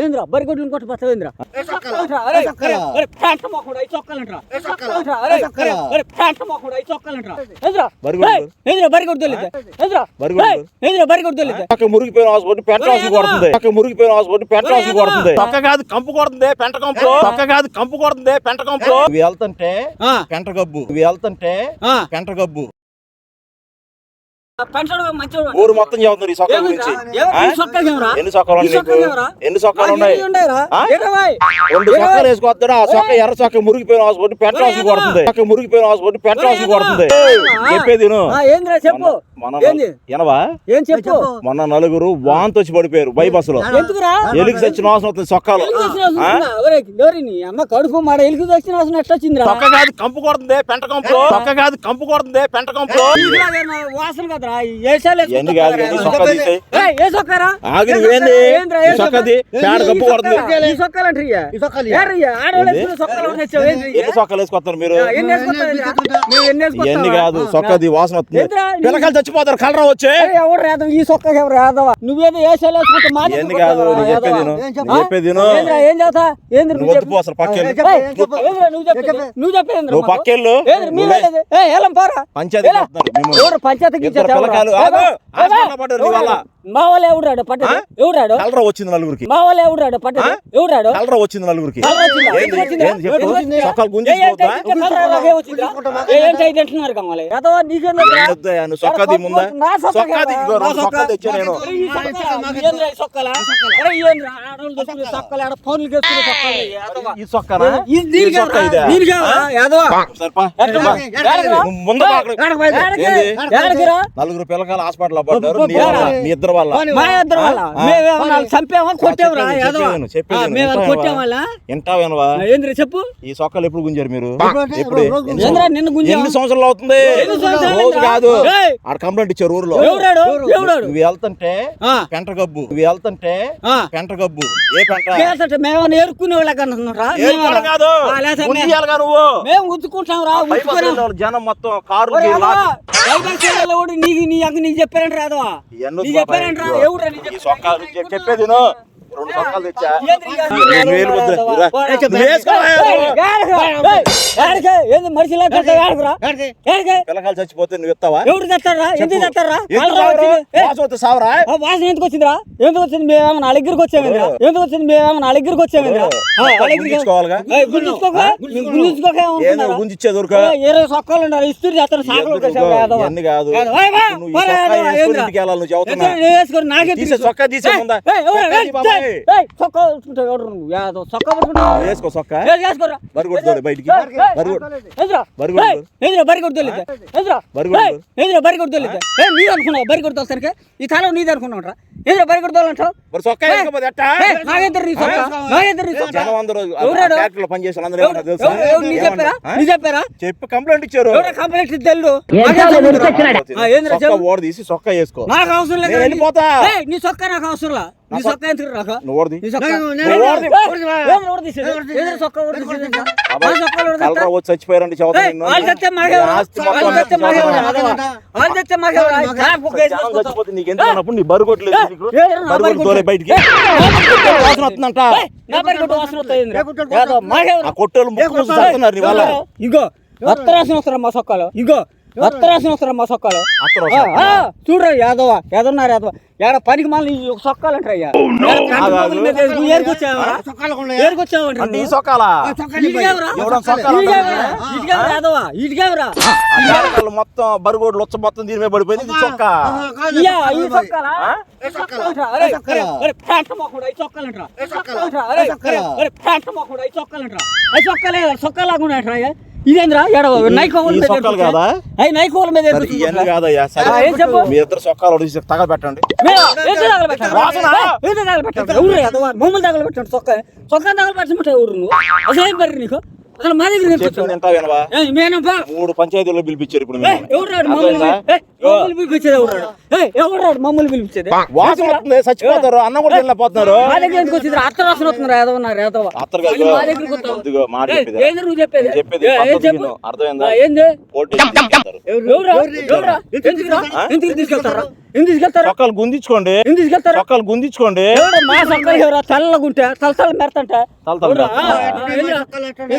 ఏంద్రా బతవేంద్రా. ఏంద్రా? బరిగొడ్డు తెలియదు? పక్క మురిగిపోయిన హాస్పిటల్ కొడుతుంది. పక్క మురిగిపోయిన హాస్పిటల్ పెంట రాసి కొడుతుంది. పక్క కాదు కంపు కొడుతుంది పెంట కంపు. పక్క కాదు కంపు కొడుతుంది పెంట కంపు. ఇవి వెళ్తుంటే ఆ. పెంట గబ్బు. వెళ్తుంటే ఆ. పెంట గబ్బు. ఊరు మొత్తం చెబుతున్నారు ఈ సొక్క గురించి? ఎన్ని సొక్కలు ఉన్నాయి? ఎన్ని సొక్కలు ఉన్నాయి? ఆ? రెండు సొక్కలు వేసుకొస్తాడు? ఆ సొక్క ఎర్ర సొక్క మురిగిపోయిన హాస్పిటల్ పెంట రాసి కొడుతుంది. పక్క మురిగిపోయిన హాస్పిటల్ పెంట రాసి కొడుతుంది. చెప్పేది చెప్పు? ఎనవా ఏం చెప్పు? మొన్న నలుగురు వాంతి వచ్చి పడిపోయారు బై బస్సులో ఎందుకురా? ఎలికి సొక్కలు వచ్చిన అవసరం ఉందా? ఒరేయ్, ఎవరి నీ అమ్మ కడుపు మాడ ఎలుగు వచ్చిన అవసరం ఎట్లా వచ్చిందిరా? పక్క కాదు కంపు కొడుతుంది పెంట కంపు. పక్క కాదు కంపు కొడుతుంది పెంట కంపు. వాసన కాదు ఎన్ని కాదు సొక్కది వాసన వస్తుంది. పిల్లకాయలు చచ్చిపోతారు కలరా వచ్చే. ఏయ్, ఎవరు రాదు? ఈ సొక్క ఎవరు రాదవా? నువ్వేదో మా ఎన్ని కాదు చెప్పేది ఏం చేస్తా? ఏంద్ర నువ్వు వద్దు పో అసలు పక్కెళ్ళు. ఏయ్, ఏంద్రా నువ్వు చెప్పేది? నువ్వు పక్కెళ్ళు. పంచాయతీ ఏలా? చేస్తున్నారు మిమ్మల్ని. ఎవరు పంచాయతీకి ఇద్దరు ఇచ్చేసారు పిల్లకాయలు మా వాళ్ళు ఎవడాడు పట్టదు ఎవడాడు కలరా వచ్చింది నలుగురికి. మా వాళ్ళు ఎవడాడు పట్టదు ఎవడాడు కలరా వచ్చింది నలుగురికి? నలుగురు పిల్లకాయలు హాస్పిటల్ పడ్డారు. నీ మీ ఇద్దరు వల్ల మా ఇద్దరు వాళ్ళ? మేమేమన్నా చంపేమా ఏంద్ర చెప్పు? ఈ సొక్కలు ఎప్పుడు గుంజారు మీరు? ఎప్పుడు? నిన్ను గుంజా ఎన్ని సంవత్సరాలు అవుతుంది? రోజు? కాదు! ఆడ కంప్లైంట్ ఇచ్చారు ఊర్లో. నువ్వు వెళ్తుంటే ఆ. పెంట గబ్బు. నువ్వు వెళ్తుంటే. పెంట గబ్బు. ఏ పెంట? మేమన్నా ఏరుకునే పెంట కాదు. నువ్వు. మేము ఉంచుకుంటాం రా ఉంచుకున్నాం వెళ్ళే వాళ్ళు జనం మొత్తం కారు వెళ్ళే నీకు నీ అంక నీకు చెప్పారంట రాదవా చెప్పేది. రెండు సొక్కలు తెచ్చా? రెండు వేలు? ఏంది? ఏడకే? పిల్లకాయలు చచ్చిపోతే నువ్వు ఇస్తావా ఎవరు తెస్తారా ఎందుకు తెస్తారా సావరా వాసన ఎందుకు వచ్చిందిరా ఎందుకు వచ్చింది మేమేమన్నా వాళ్ళ దగ్గరికి వచ్చామేంద్రా ఎందుకు వచ్చింది మేమేమన్నా వాళ్ళ దగ్గరికి వచ్చామేంద్రా మేము ఇరవై సొక్కలు ఉన్నారు ఇస్తూరు చేస్తారు సాకులు వచ్చేసావు యాదవ. ఎన్ని కాదు నువ్వు వేసుకొని నాకే తీసే సొక్కా తీసే ఏయ్, సొక్క వేసుకుంటావు ఎవరు? నువ్వు పట్టుకుంటావు వేసుకో వేసుకోరా బయటికి. ఎదురా ఎదురా ఎదురా ఎదురా ఏ అనుకున్నావు? ఈ కాలం నీది అనుకున్నావు ఎదురా బరి కొడుతావు మరి? నాగేద్దరు నీ సొక్క. నాగేద్దరు నీ సొక్క. జనం అందరూ ఎవరాడు? ఫ్యాక్టరీలో నీ చెప్పారా? నీ చెప్పారా? చెప్పి కంప్లైంట్ ఇచ్చారు. ఎవరా కంప్లైంట్ ఆ, ఏందిరా. ఓడ తీసి సొక్క వేసుకో. నాకు అవసరం లేదు వెళ్ళిపోతా. ఏయ్, నీ సొక్క నాకు అవసరం వేసుకుంటాం. చచ్చిపోతే నీకు ఎందుకు అన్నప్పుడు నీ కొట్టలేదు బరి తోలే కొట్టు. బయటికి. వాసన వస్తుందంట. కొట్టోళ్ళు ముక్కు మూసి చస్తున్నారు నీ వల్ల ఇగో. అత్తరాసిన వస్తారా మా సొక్కలు? ఇగో. అత్తరాసిన వస్తారా మా సొక్కలు? చూడరా యాదవ యాదన్నారు యాదవ. ఏడ పనికి మళ్ళీ సొక్కాలు అంటారు అయ్యా. ఏరుకొచ్చావరా ఏరుకొచ్చావంట అంటే ఈ సొక్కాలా? ఎవడం సొక్కాలు యాదవ. ఇటుకేవరా ఆ జాగ్రత్తలు మొత్తం బరుగోడ్లు వచ్చ మొత్తం దీని మీద పడిపోయింది ఇది చొక్క. ఇయ్యా, ఇదేంద్రా ఎడవ నైకోల మీద సొక్కాలు? కాదా? అయ్యి నైకోల మీద. ఇవన్నీ కాదయ్యా సరే ఏం చెప్పు? మీ ఇద్దరు సొక్కాలు? వాసన? ఎందుకు తగలబెట్టాలి? ఎవరు యాదవ? మమ్మల్ని తగలబెట్టాడు సొక్క సొక్క తగలబెట్టమంటే ఎవరు నువ్వు అసలు ఏం పర్రి నీకు అసలు మా దగ్గర చెప్పింది వింటావా వినవా మేనప్పా మూడు పంచాయతీల్లో పిలిపించారు ఇప్పుడు. ఎవరు రాడు? మమ్మల్ని పిలిపించేది ఎవరు రాడు? ఏయ్, ఎవరు రాడు? మమ్మల్ని పిలిపించేది? వాసన వస్తుంది చచ్చిపోతారు. అన్నం కూడా తినలేకపోతున్నారు మా దగ్గర ఎందుకు వచ్చింది అత్త రాసిన వస్తున్నారు ఏదో ఉన్నారు ఏదో. అత్తరు కాదు. మా మాట ఏయ్, చెప్పేది. ఏంది నువ్వు చెప్పేది? చెప్పేది. అర్థమైందా? ఏంది? ఎందుకు తీసుకెళ్తారా తీసుకెళ్తారు? చొక్కాలు గుందించుకోండి. ఎందుకు తీసుకెళ్తారు? చొక్కాలు గుందించుకోండి. మా సొక్కలు ఎవరా తెల్లగుంటే మెరతంటే.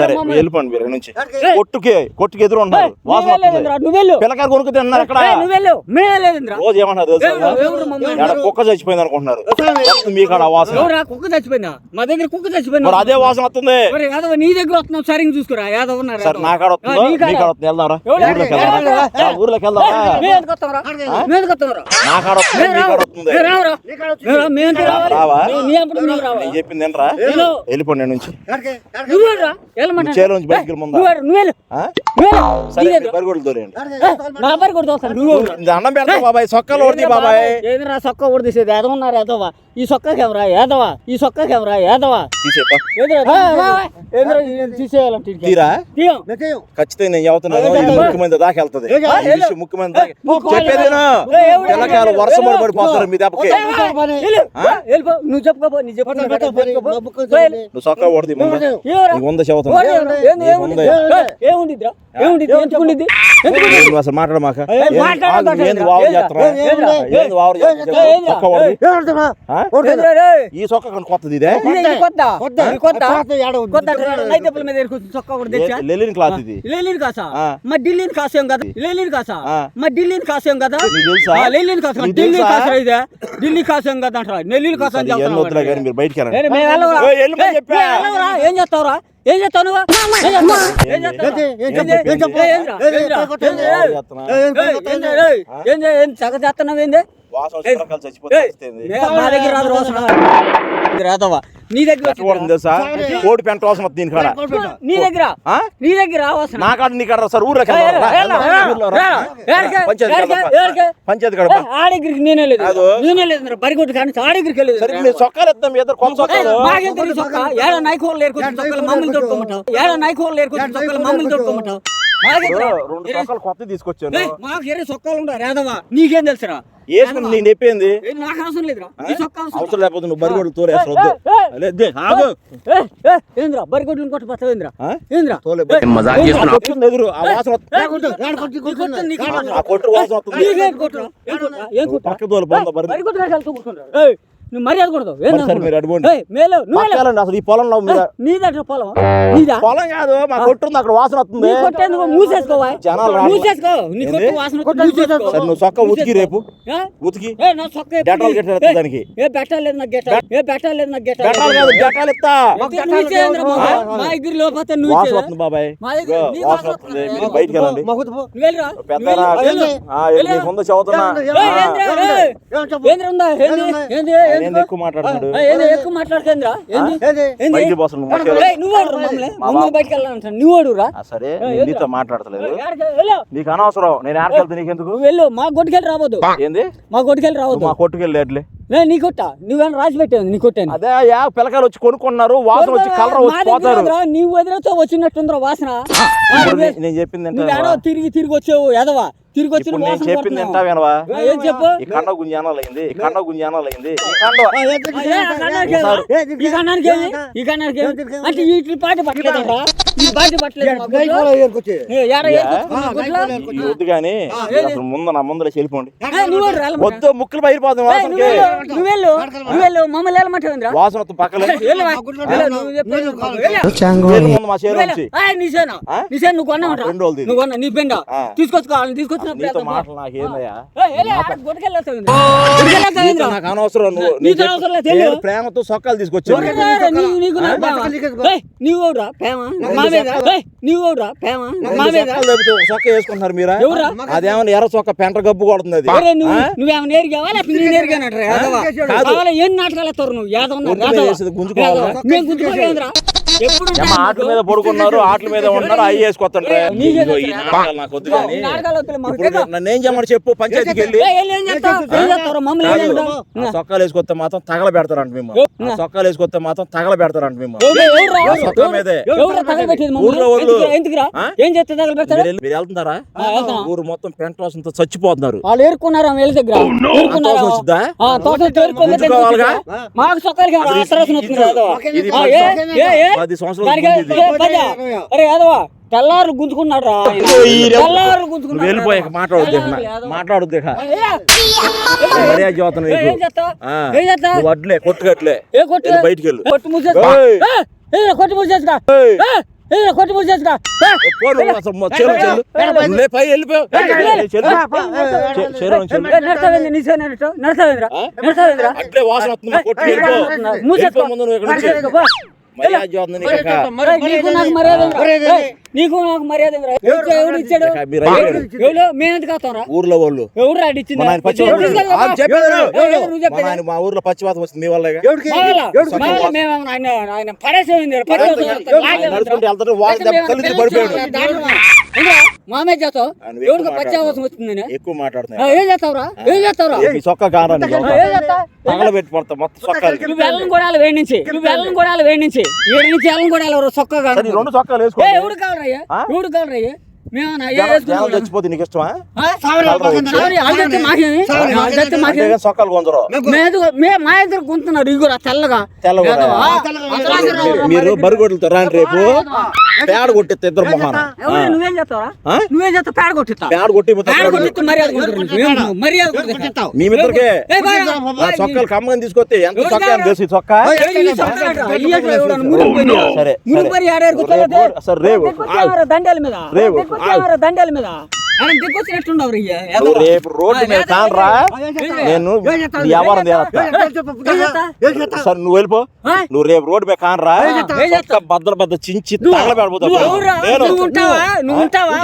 సరే వెళ్ళిపోండి మీరు నుంచి. కొట్టుకి కొట్టుకి ఎదురు ఉన్నారు వాసన నువ్వే వస్తుంది. లేదురా, నువ్వు వెళ్ళు. పిల్లకాయలు కొనుక్కు తిన్నారు అక్కడ. రోజు ఏమన్నారు కుక్క చచ్చిపోయింది అనుకుంటున్నారు. వస్తుంది మీ కాడ ఆ వాసన. ఎవరా కుక్క చచ్చిపోయిందా? మా దగ్గర కుక్క చచ్చిపోయిందా? అదే వాసన వస్తుంది. యాదవ నీ దగ్గర వస్తున్నాం సరిగ్గా చూసుకురా? యాదవ్ ఉన్నారు? సరే నా కాడ వస్తుందో? నీ కాడ. మీ కాడ వస్తుంది? వెళ్దాంరా. ఎవరు? ఊర్లోకి ఆ, ఊర్లోకి వెళ్దాంరా. నేను చెప్పింది ఏంట్రా. వెళ్ళిపోండి నుంచి బయటికి పెడతా బాబాయ్ సొక్కలు ఓడి బాబాయ్ ఏందిరా సొక్క ఏదో ఉన్నారు ఏదోవా ఈ సొక్క కెమెరా ఏదవా ఈ సొక్క కెమెరా ఏదవా తీసేయాలంటే ఈడికి. తీరా తీయం. ఖచ్చితంగా నేను చెబుతున్నాను ఇది ముఖ్యమంది దాకా వెళ్తది ఈ పిల్లకాయలు వర్షం పడి పడిపోతారు మీ దెబ్బకి. నువ్వు నీ సొక్క ఓడిది ముందు నీకు ఉందా చెబుతున్నా అసలు మాట్లాడమాక? ఈ సొక్క కొత్తది ఇదే? లెలిన్ క్లాత్ ఇది. లేలిన్ కాసా. మా ఢిల్లీని కాసేం కదా? లేలిన్ కాసా. మా ఢిల్లీని కాసేం కదా? లేలిన్ కాసా ఢిల్లీ? కాసా ఇదే. ఢిల్లీ కాసేం కదా అంటారా. నెల్లూరు కాసా మీరు. బయటికి? ఏం చేస్తావురా? ఏం చేస్తావు నువ్వు ఏం చేస్తావు? చక్క చేస్తున్నావు ఏంది. మే- దగ్గర రాదు రాదవ్వా నీ దగ్గర తెలుసా? కోడి పెంట వాసన వస్తుంది దీని కాడ నీ దగ్గర ఆ? నీ దగ్గర నా కాడ నీ కాడ సార్ ఊర్లో పంచాయతీ కాడ నేనే లేదు. నేనే లేదు బరిగొట్టు కానీ ఆడిగిరికి వెళ్ళలేదు సరే సొక్కాలు ఎత్తాం ఇద్దరు కొత్త సొక్కాలు. మాకెంత నీ చొక్కా ఏడ నైకోళ్ళు ఏరుకొచ్చిన చొక్కలు మమ్మల్ని తొడుకోమంటావు? ఏడ నైకోళ్ళు ఏరుకొచ్చిన చొక్కలు మమ్మల్ని రెండు సొక్కాలు కొత్త తీసుకొచ్చాను. మాకు ఎరే సొక్కాలు ఉండవు రేదవా నీకేం తెలుసురా? వేసుకుని నేను చెప్పింది? ఏ, నాకు అవసరం లేదురా. లేకపోతే నువ్వు బరిగొడ్లు ఏ, ఏ, ఏంద్రా? బరిగొడ్లను కొట్టపోతావు ఏంద్రా? ఆ? ఏంద్రా? తోలే మజాక్ ఏంద్రా? ఎదురు ఆ వాసన కొట్టు కొట్టు. కొట్టు వాసన వస్తుంది? ఏం కొట్టురా? పక్క తోలు బాగుందా బరి నువ్వు మర్యాద కొడదు అసలు ఈ పొలంలో నీదంటే పొలం నీదా? పొలం కాదు మా కొట్టు ఉంది అక్కడ వాసన వస్తుంది. నీ కొట్టేందుకు మూసేసుకోవా? జనాలు. మూసేసుకో నీ కొట్టు? వాసన. సరే నువ్వు సొక్క ఉతికి రేపు. ఏ? ఉతికి. ఏ, నా సొక్క డెటాల్ గెటాల్ ఏ, దానికి. ఏ పెట్టలేదు నాకు గెటాల్. ఏ పెట్టలేదు నాకు గెటాల్. గట్టాలు కాదు గట్టాలు ఇచ్చేయండిరా బాబు. మా దగ్గర లోపతే నువ్వు వాసన? వస్తుంది బాబాయ్. మా దగ్గర నీ వాసన వస్తుంది. మీరు బయటికి వెళ్ళండి. నువ్వు వెళ్ళిరా. నువ్వు పెద్దరా. ఆ, వెళ్ళు. ఉందో చదువుతున్నా. ఏందిరా, ఏందిరా ఉందా? ఏంది? ఎక్కువ మాట్లాడుతున్నాడు? ఏంది? ఎక్కువ మాట్లాడుతుందిరా ఏంది? ఏంది? బయటికి పోసం నువ్వు మధ్యలో. ఏయ్, నువ్వు ఓడురా మమ్మల్ని. మమ్మల్ని బయటికి వెళ్ళాలంట నువ్వు ఓడురా ఆ, సరే. నీతో మాట్లాడతలేదు. నీకు అనవసరం. నేను ఆడకెళ్తే నీకెందుకు? వెళ్ళు. మా గొడ్డుకెళ్ళి రావద్దు. ఏంది? మా నువ్వు రావద్దు. మా కొట్టుకెళ్ళి నేను నీ కొట్ట నువ్వేమైనా రాసి పెట్టావు నీ కొట్టాను అదే యా పిల్లకాయలు వచ్చి కొనుక్కున్నారు వాసన వచ్చి కలర్ వచ్చి పోతారు నీ వదిలేతో వచ్చినట్టుందిరా వాసన నేను చెప్పింది నువ్వు ఏంటో ఏడో తిరిగి తిరిగి వచ్చావు ఎదవా తిరిగి వచ్చిన నేను చెప్పింది కొడుతున్నావు. వినవా ఏం చెప్పు ఈ కండ గుంజానాలు అయింది ఈ కండ గుంజానాలు అయింది ఈ కన్నానికి? ఈ కన్నానికి? అంటే ఈ పాటి పట్టలేదంటరా వద్దు కానీ అసలు ముందు నా ముందర వెళ్ళిపోండి? వద్దు ముక్కులు బయలుపోతుంది? వాసన. తీసుకొచ్చుకోవాలి. మాటలు నాకేందయ్యా నాకు అనవసరం ప్రేమతో సొక్కాలు తీసుకొచ్చాను నీవు? ప్రేమ? మా మీద? ఏయ్, నీవు ఎవరురా? ప్రేమ? మా మీద? వేసుకుంటున్నారు మీరా ఎవరురా? అదేమన్నా ఎర్ర సొక్క పెంట గబ్బు కొడుతుంది అది నువ్వు? నువ్వేమైనా నేర్గావా లేకపోతే. కావాలా ఎన్ని నాటకాలు ఎత్తారు నువ్వు యాదవ గుంజుకోవాలా? మేము గుంజుకోలేదురా ఆటల మీద పడుకున్నారు ఆటల మీద ఉన్నారు అవి వేసుకొస్తుండ్రే. నీకే వద్దు కానీ నన్ను ఏం చేయమని చెప్పు పంచాయతీకి వెళ్ళి. సొక్కాలు వేసుకొస్తే మాత్రం తగల పెడతారంట మేము సొక్కాలు వేసుకొస్తే మాత్రం తగల పెడతారంట మేము సొక్కా మీదే. ఏం చేస్తే మీరు వెళ్తున్నారా. ఊరు మొత్తం పెంట వాసనతో చచ్చిపోతున్నారు. వాళ్ళు ఏరుకున్నారా? వీళ్ళ దగ్గర? మాకు సొక్కలకి పది సంవత్సరాలు- తెల్లారు గుంజుకున్నాడు రా తెల్లారు గుంజుకున్నాడు మాట్లాడొద్దు. మాట్లాడొద్దు మర్యాద చదువుతున్నా ఏ, అడ్లే కొట్టుకట్లే ఏ కొట్టు వెళ్ళి బయటికి వెళ్ళు. కొట్టు మూసేసుకో. కొట్టు మూసేసుకో. కొట్టు. పో? నడతావేందిరా? నడతావేందిరా? అట్లే వాసన వస్తుంది కొట్టు వెళ్ళిపో మూసేసుకో. వెళ్ళిపో ముందు నీకు నీకు మర్యాద ఎవడు ఇచ్చాడు. ఎవడు మేము ఎందుకు ఊర్లో వాళ్ళు. ఎవడు రాడు ఇచ్చింది? మా ఊర్లో పచ్చివాతం వస్తుంది మీ వల్ల మేము ఆయన పడేసేది మామే చేస్తావు? ఎవరికి పచ్చావసం వస్తుందని ఎక్కువ ఆ, మాట్లాడుతున్నాయి ఏం చేస్తావురా? ఏం చేస్తావురా సొక్క పెట్టి మొత్తం కూడా కూడా ఏడు నుంచి కూడా రెండు సొక్కాలు వేసుకో చచ్చిపోతే నీకు ఇష్టమా? సొక్కాలు కొందరు. మేము మే మా ఇద్దరు ఇగురు తెల్లగా. తెల్లగా ఏదవా? మీరు- మీరు బరిగొడ్లతో రాండి రేపు. పేడ కొట్టిస్తే ఇద్దరు మొహాన. నువ్వేం చేస్తావా? నువ్వేం చేస్తావు? పేడ కొట్టిస్తావు పేడ కొట్టి కొట్టిస్తే మర్యాద కొడతారు నీకు. ఏం నువ్వు మర్యాద కొడతావు మీ మిత్రకే ఏ బాయ్, ఆ బాయ్, చొక్కాలు కమ్మని తీసుకొస్తే ఎంత చొక్కా తెలుసు చొక్క? సరే, సరే. దండాల మీద. దండాల మీద. నువ్వు రేపు రోడ్డు మీద కానరా? నేను నీ వ్యవహారం తేలత్తా ఏం చేస్తా? సరే నువ్వు వెళ్ళిపో? నువ్వు రేపు రోడ్డు మీద కానరా? బద్దలు బద్ద చించి తగలబెడబోతావు ఉంటావా? ఉంటావా?